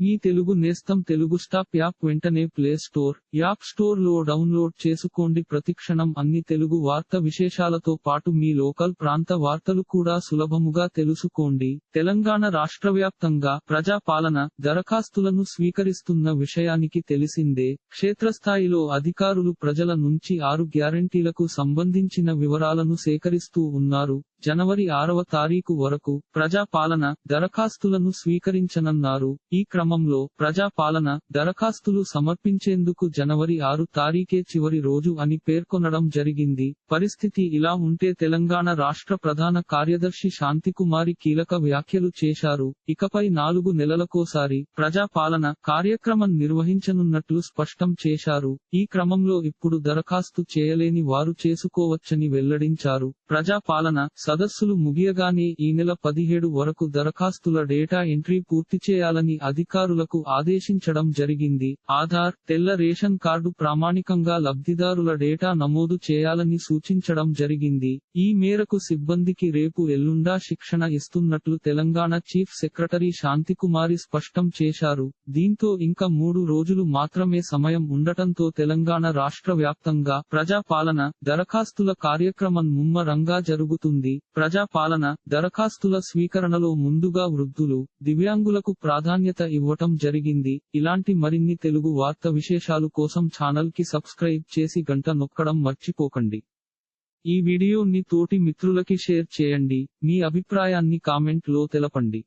మీ తెలుగు నేస్తం Telugu stop app వెంటనే play store app స్టోర్లో డౌన్లోడ్ చేసుకోండి. ప్రతిక్షణం అన్ని తెలుగు వార్త విశేషాలతో పాటు మీ లోకల్ ప్రాంత వార్తలు కూడా సులభముగా తెలుసుకోండి. తెలంగాణ రాష్ట్ర వ్యాప్తంగా ప్రజా పాలన దరఖాస్తులను స్వీకరిస్తున్న విషయానికి తెలిసిందే క్షేత్రస్థాయిలో అధికారులు ప్రజల నుంచి ఆరు గ్యారంటీలకు సంబంధించిన వివరాలను సేకరిస్తూ ఉన్నారు. జనవరి ఆరవ తారీఖు వరకు ప్రజా పాలన దరఖాస్తులను స్వీకరించనున్నారు. ఈ క్రమంలో ప్రజా పాలన దరఖాస్తులు సమర్పించేందుకు జనవరి ఆరు తారీఖే చివరి రోజు అని పేర్కొనడం జరిగింది. పరిస్థితి ఇలా ఉంటే తెలంగాణ రాష్ట్ర ప్రధాన కార్యదర్శి శాంతికుమారి కీలక వ్యాఖ్యలు చేశారు. ఇకపై నాలుగు నెలలకోసారి ప్రజాపాలన కార్యక్రమం నిర్వహించనున్నట్లు స్పష్టం చేశారు. ఈ క్రమంలో ఇప్పుడు దరఖాస్తు చేయలేని వారు చేసుకోవచ్చని వెల్లడించారు. ప్రజా పాలన సదస్సులు ముగియగానే ఈ నెల పదిహేడు వరకు దరఖాస్తుల డేటా ఎంట్రీ పూర్తి చేయాలని అధికారులకు ఆదేశించడం జరిగింది. ఆధార్ తెల్ల రేషన్ కార్డు ప్రామాణికంగా లబ్ధిదారుల డేటా నమోదు చేయాలని సూచించడం జరిగింది. ఈ మేరకు సిబ్బందికి రేపు ఎల్లుండా శిక్షణ ఇస్తున్నట్లు తెలంగాణ చీఫ్ సెక్రటరీ శాంతికుమారి స్పష్టం చేశారు. దీంతో ఇంకా మూడు రోజులు మాత్రమే సమయం ఉండటంతో తెలంగాణ రాష్ట్ర వ్యాప్తంగా ప్రజాపాలన దరఖాస్తుల కార్యక్రమం ముమ్మరంగా జరుగుతుంది. ప్రజాపాలన దరఖాస్తుల స్వీకరణలో ముందుగా వృద్ధులు దివ్యాంగులకు ప్రాధాన్యత ఇవ్వటం జరిగింది. ఇలాంటి మరిన్ని తెలుగు వార్త విశేషాలు కోసం ఛానల్కి సబ్స్క్రైబ్ చేసి గంట నొక్కడం మర్చిపోకండి. ఈ వీడియోని తోటి మిత్రులకి షేర్ చేయండి. మీ అభిప్రాయాన్ని కామెంట్లో తెలపండి.